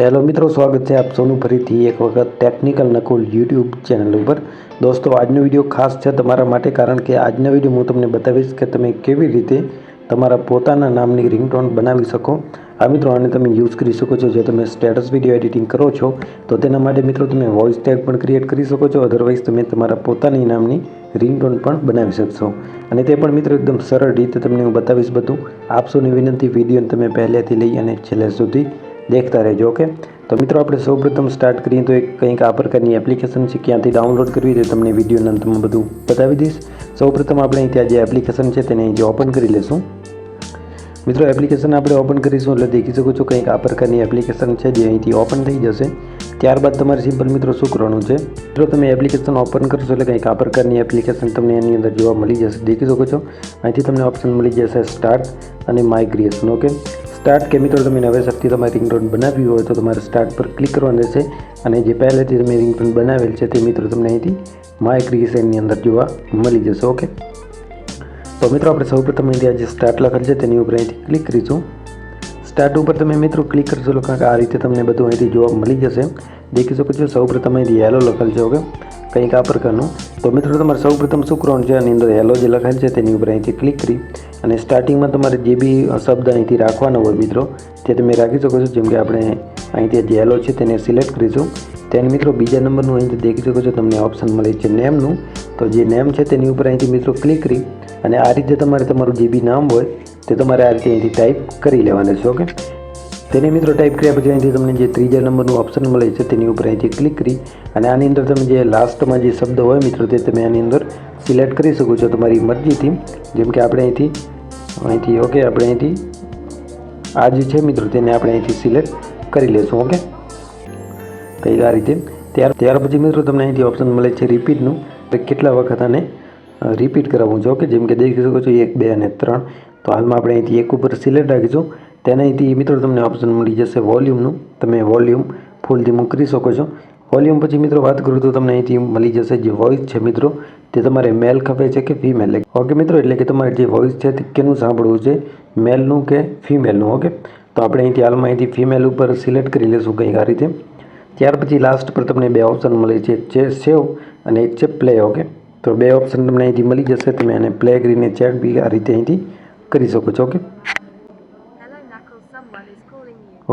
Hello મિત્રો, સ્વાગત છે આપ સૌનું ફરીથી એક વખત ટેકનિકલ નકુલ યુટ્યુબ ચેનલ ઉપર. દોસ્તો, આજનો વીડિયો ખાસ છે તમારા માટે કારણ કે આજના વીડિયો હું તમને બતાવીશ કે તમે કેવી રીતે તમારા પોતાના નામની રિંગટોન બનાવી શકો. આ મિત્રો, આને તમે યુઝ કરી શકો છો. જો તમે સ્ટેટસ વીડિયો એડિટિંગ કરો છો, તો તેના માટે મિત્રો તમે વોઇસ ટેગ પણ ક્રિએટ કરી શકો છો. અધરવાઇઝ તમે તમારા પોતાની નામની રિંગટોન પણ બનાવી શકશો. અને તે પણ મિત્રો એકદમ સરળ રીતે તમને હું બતાવીશ બધું. આપસોની વિનંતી, વિડીયોને તમે પહેલેથી લઈ અને છેલ્લે સુધી દેખતા રહેજો, ઓકે? તો મિત્રો, આપણે સૌપ્રથમ સ્ટાર્ટ કરીએ તો એક કંઈક આ પ્રકારની એપ્લિકેશન છે, ક્યાંથી ડાઉનલોડ કરવી તે તમને વિડીયોના અંતમાં બધું બતાવી દઈશ. સૌપ્રથમ આપણે અહીં ત્યાં જે એપ્લિકેશન છે તેને અહીંથી ઓપન કરી લેશું. મિત્રો એપ્લિકેશન આપણે ઓપન કરીશું એટલે દેખી શકો છો કંઈક આ પ્રકારની એપ્લિકેશન છે જે અહીંથી ઓપન થઈ જશે. ત્યારબાદ તમારે સિમ્પલ મિત્રો શું કરવાનું છે. મિત્રો, તમે એપ્લિકેશન ઓપન કરશો એટલે કંઈક આ પ્રકારની એપ્લિકેશન તમને એની અંદર જોવા મળી જશે. દેખી શકો છો? અહીંથી તમને ઓપ્શન મળી જશે સ્ટાર્ટ અને માય ઓકે? સ્ટાર્ટ કે મિત્રો તમે નવેસરથી તમારી રિંગટોન બનાવવી હોય તો તમારે સ્ટાર્ટ પર ક્લિક કરવાનું રહેશે. અને જે પહેલેથી તમે રિંગટોન બનાવેલ છે તે મિત્રો તમને અહીંથી માય ક્રિએશનની અંદર જોવા મળી જશે ઓકે તો મિત્રો આપણે સૌપ્રથમ અહીંથી જે સ્ટાર્ટ લખેલ છે તેની ઉપર અહીંથી ક્લિક કરીશું. સ્ટાર્ટ ઉપર તમે મિત્રો ક્લિક કરશો કારણ કે આ રીતે તમને બધું અહીંથી જોવા મળી જશે. દેખી શકો છો, સૌપ્રથમ અહીંથી યેલો લખેલ છે ઓકે કંઈક આ પ્રકારનું તો મિત્રો તમારે સૌપ્રથમ શું કરવાનું છે? આની અંદર હેલો જે લખાયેલ છે તેની ઉપર અહીંથી ક્લિક કરી અને સ્ટાર્ટિંગમાં તમારે જે બી શબ્દ અહીંથી રાખવાનો હોય મિત્રો, તે તમે રાખી શકો છો. જેમ કે આપણે અહીંથી જે હેલો છે તેને સિલેક્ટ કરીશું. તેને મિત્રો બીજા નંબરનું અહીંથી દેખી શકો છો. તમને ઓપ્શન મળે છે નેમનું તો જે નેમ છે તેની ઉપર અહીંથી મિત્રો ક્લિક કરી અને આ રીતે તમારે તમારું જે બી નામ હોય તે તમારે આ રીતે અહીંથી ટાઈપ કરી લેવાનું છે ઓકે તેને મિત્રો ટાઈપ કર્યા પછી અહીંથી તમને જે ત્રીજા નંબરનું ઓપ્શન મળે છે, તેની ઉપર અહીંથી ક્લિક કરી અને આની અંદર તમે જે લાસ્ટમાં જે શબ્દ હોય મિત્રો તે તમે આની અંદર સિલેક્ટ કરી શકો છો તમારી મરજીથી. જેમ કે આપણે અહીંથી અહીંથી ઓકે આપણે અહીંથી આ જે છે મિત્રો તેને આપણે અહીંથી સિલેક્ટ કરી લેશું ઓકે કઈ આ રીતે. ત્યાર ત્યાર પછી મિત્રો તમને અહીંથી ઓપ્શન મળે છે રિપીટનું કેટલા વખત આને રિપીટ કરાવવું છે ઓકે જેમ કે દેખી શકો છો એક, બે અને ત્રણ. તો હાલમાં આપણે અહીંથી એક ઉપર સિલેક્ટ રાખીશું. તેને અહીંથી મિત્રો તમને ઓપ્શન મળી જશે વોલ્યુમનું તમે વોલ્યુમ ફૂલથી મૂકી શકો છો. વોલ્યુમ પછી મિત્રો વાત કરું તો તમને અહીંથી મળી જશે જે વોઇસ છે મિત્રો, તે તમારે મેલ ખપે છે કે ફિમેલ ઓકે મિત્રો, એટલે કે તમારે જે વોઇસ છે તે કેનું સાંભળવું છે? મેલનું કે ફિમેલનું ઓકે તો આપણે અહીંથી હાલમાં અહીંથી ફિમેલ ઉપર સિલેક્ટ કરી લઈશું કંઈક આ રીતે. ત્યાર પછી લાસ્ટ પર તમને બે ઓપ્શન મળે છે. એક છે સેવ અને એક છે પ્લે ઓકે તો બે ઓપ્શન તમને અહીંથી મળી જશે. તમે એને પ્લે કરીને ચેક બી આ રીતે અહીંથી કરી શકો છો ઓકે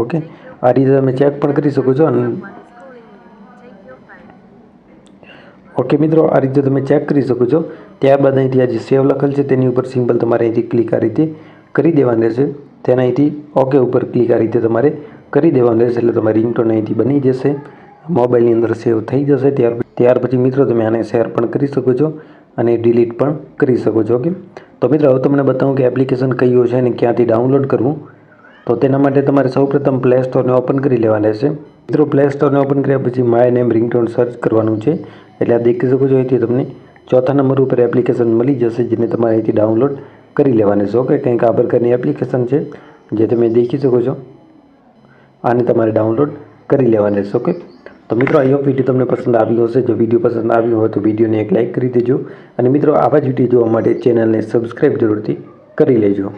ઓકે આ રીતે તમે ચેક પણ કરી શકો છો અને. ઓકે મિત્રો, આ રીતે તમે ચેક કરી શકો છો. ત્યારબાદ અહીંથી આ જે સેવ લખેલ છે, તેની ઉપર સિમ્પલ તમારે અહીંથી ક્લિક આ રીતે કરી દેવાનું રહેશે. તેના અહીંથી ઓકે ઉપર ક્લિક આ રીતે તમારે કરી દેવાનું રહેશે, એટલે તમારી રિંગટોન અહીંથી બની જશે. મોબાઈલની અંદર સેવ થઈ જશે. ત્યાર ત્યાર પછી, મિત્રો, તમે આને શેર પણ કરી શકો છો અને ડિલીટ પણ કરી શકો છો ઓકે તો મિત્રો, હવે તમને બતાવું કે એપ્લિકેશન કયું છે અને ક્યાંથી ડાઉનલોડ કરવું. તો તેના માટે તમારે સૌપ્રથમ પ્લે સ્ટોરને ઓપન કરી લેવાના રહેશે મિત્રો પ્લે સ્ટોરને ઓપન કર્યા પછી માય નેમ રિંગટોન સર્ચ કરવાનું છે. એટલે આ દેખી શકો છો અહીંથી તમને ચોથા નંબર ઉપર એપ્લિકેશન મળી જશે, જેને તમારે અહીંથી ડાઉનલોડ કરી લેવાની છે. ઓકે કંઈક આ પ્રકારની એપ્લિકેશન છે, જે તમે દેખી શકો છો. આને તમારે ડાઉનલોડ કરી લેવાની છે. ઓકે તો મિત્રો આઈ વીડિયો તમને પસંદ આવ્યો હશે. જો વીડિયો પસંદ આવ્યો હોય તો વિડીયોને એક લાઇક કરી દેજો. અને મિત્રો, આવા જ વીડિયો જોવા માટે ચેનલને સબસ્ક્રાઈબ જરૂરથી કરી લેજો.